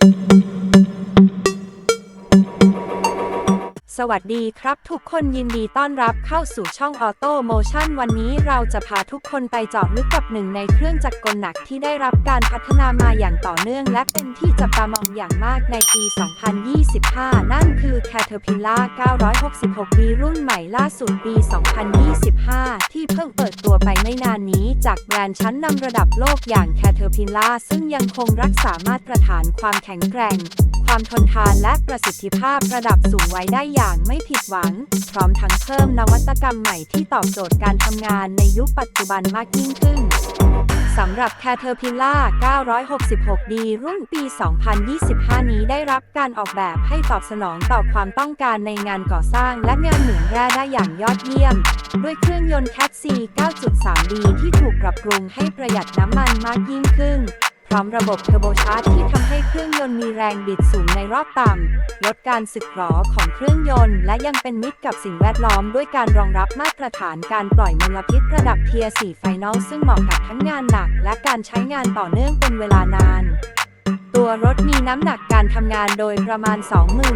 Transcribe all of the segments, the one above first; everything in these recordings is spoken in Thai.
thank you สวัสดีครับทุกคนยินดีต้อนรับเข้าสู่ช่อง Auto Motion วันนี้เราจะพาทุกคนไปเจาะลึกกับหนึ่งในเครื่องจักรกลหนักที่ได้รับการพัฒนามาอย่างต่อเนื่อง และเป็นที่จับตามองอย่างมากในปี 2025 นั่นคือ Caterpillar 966ปีรุ่นใหม่ล่าสุดปี 2025 ที่เพิ่งเปิดตัวไปไม่นานนี้ จากแบรนด์ชั้นนำระดับโลกอย่าง Caterpillar ซึ่งยังคงรักษามาตรฐานความแข็งแกร่ง ความทนทานและประสิทธิภาพระดับสูงไว้ได้อย่างไม่ผิดหวัง พร้อมทั้งเพิ่มนวัตกรรมใหม่ที่ตอบโจทย์การทำงานในยุคปัจจุบันมากยิ่งขึ้นสำหรับ Caterpillar 966D รุ่นปี 2025 นี้ได้รับการออกแบบให้ตอบสนองต่อความต้องการในงานก่อสร้างและงานเหมืองแร่ได้อย่างยอดเยี่ยม ด้วยเครื่องยนต์ Cat C 9.3D ที่ถูกปรับปรุงให้ประหยัดน้ำมันมากยิ่งขึ้น พร้อมระบบเทอร์โบชาร์จที่ทำให้เครื่องยนต์มีแรงบิดสูงในรอบต่ำ ลดการสึกหรอของเครื่องยนต์ และยังเป็นมิตรกับสิ่งแวดล้อมด้วยการรองรับมาตรฐานการปล่อยมลพิษระดับเทียร์4ไฟนอลซึ่งเหมาะกับทั้งงานหนัก และการใช้งานต่อเนื่องเป็นเวลานาน ตัวรถมีน้ำหนักการทำงานโดยประมาณ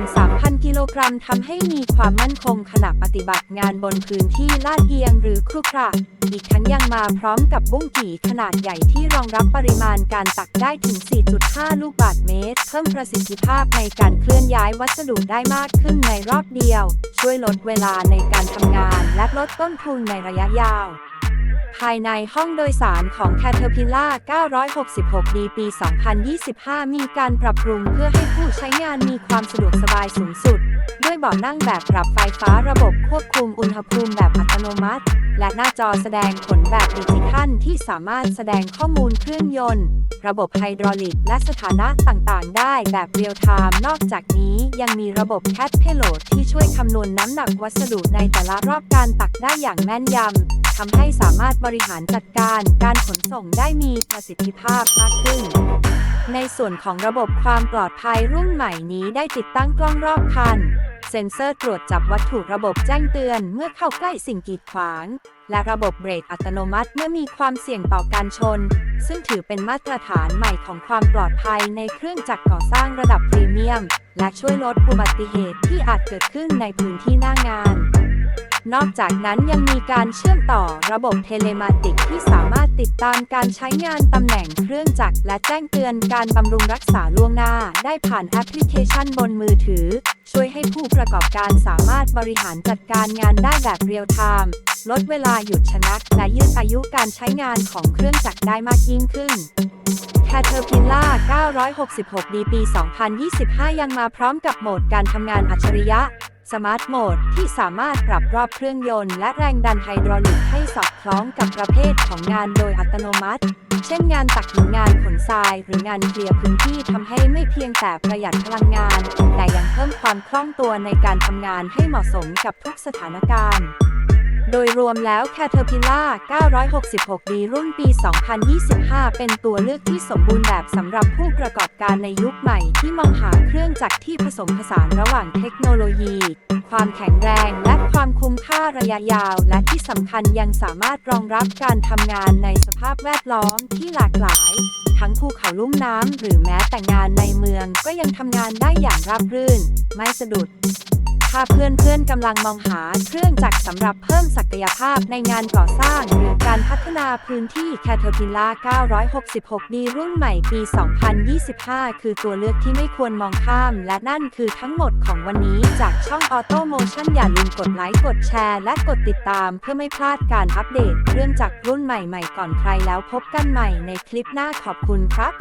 23,000 กิโลกรัมทำให้มีความมั่นคงขณะปฏิบัติงานบนพื้นที่ลาดเอียงหรือครุขระอีกทั้งยังมาพร้อมกับบุ้งกี่ขนาดใหญ่ที่รองรับปริมาณการตักได้ถึง 4.5 ลูกบาศก์เมตร เพิ่มประสิทธิภาพในการเคลื่อนย้ายวัสดุได้มากขึ้นในรอบเดียว ช่วยลดเวลาในการทำงาน และลดต้นทุนในระยะยาว ภายในห้องโดยสารของ Caterpillar 966D ปี 2025 มีการปรับปรุงเพื่อให้ผู้ใช้งานมีความสะดวกสบายสูงสุด ด้วยเบาะนั่งแบบปรับไฟฟ้าระบบควบคุมอุณหภูมิแบบอัตโนมัติ และหน้าจอแสดงผลแบบดิจิทัลที่สามารถแสดงข้อมูลเครื่องยนต์ ระบบไฮดรอลิกและสถานะต่างๆ ได้แบบเรียลไทม์นอกจากนี้ยังมีระบบ Cat Payload ที่ช่วยคำนวณน้ำหนักวัสดุในแต่ละรอบการตักได้อย่างแม่นยำทำให้สามารถบริหารจัดการการขนส่งได้มีประสิทธิภาพมากขึ้น ในส่วนของระบบความปลอดภัยรุ่นใหม่นี้ได้ติดตั้งกล้องรอบคัน เซ็นเซอร์ตรวจจับวัตถุระบบแจ้งเตือนเมื่อเข้าใกล้สิ่งกีดขวาง และระบบเบรกอัตโนมัติเมื่อมีความเสี่ยงต่อการชน ซึ่งถือเป็นมาตรฐานใหม่ของความปลอดภัยในเครื่องจักรก่อสร้างระดับพรีเมียม และช่วยลดอุบัติเหตุที่อาจเกิดขึ้นในพื้นที่หน้างาน นอกจากนั้นยังมีการเชื่อมต่อระบบเทเลมาติกที่สามารถติดตามการใช้งานตำแหน่งเครื่องจักรและแจ้งเตือนการบำรุงรักษาล่วงหน้า ได้ผ่านแอปพลิเคชันบนมือถือ ช่วยให้ผู้ประกอบการสามารถบริหารจัดการงานได้แบบเรียลไทม์ลดเวลาหยุดชะงักและยืดอายุการใช้งานของเครื่องจักรได้มากยิ่งขึ้น Caterpillar 966D ปี 2025 ยังมาพร้อมกับโหมดการทำงานอัจฉริยะ Smart Mode ที่สามารถปรับรอบเครื่องยนต์และแรงดันไฮดรอลิกให้สอดคล้องกับประเภทของงานโดยอัตโนมัติ เช่นงานตักหินงานขนทราย หรืองานเคลียร์พื้นที่ทำให้ไม่เพียงแต่ประหยัดพลังงาน แต่ยังเพิ่มความคล่องตัวในการทำงานให้เหมาะสมกับทุกสถานการณ์ โดยรวมแล้ว Caterpillar 966D รุ่นปี 2025 เป็นตัวเลือกที่สมบูรณ์แบบสำหรับผู้ประกอบการในยุคใหม่ที่มองหาเครื่องจักรที่ผสมผสานระหว่างเทคโนโลยี ความแข็งแรงและความคุ้มค่าระยะยาว และที่สำคัญยังสามารถรองรับการทำงานในสภาพแวดล้อมที่หลากหลาย ทั้งภูเขาลุ่มน้ำหรือแม้แต่งานในเมืองก็ยังทำงานได้อย่างราบรื่น ไม่สะดุด ถ้าเพื่อนๆกำลังมองหาเครื่องจักรสำหรับเพิ่มศักยภาพในงานก่อสร้าง หรือการพัฒนาพื้นที่ Caterpillar 966D รุ่นใหม่ปี 2025 คือตัวเลือกที่ไม่ควรมองข้าม และนั่นคือทั้งหมดของวันนี้จากช่อง Auto Motion อย่าลืมกดไลค์กดแชร์ และกดติดตามเพื่อไม่พลาดการอัปเดตเครื่องจักรรุ่นใหม่ๆก่อนใครแล้วพบกันใหม่ในคลิปหน้าขอบคุณครับ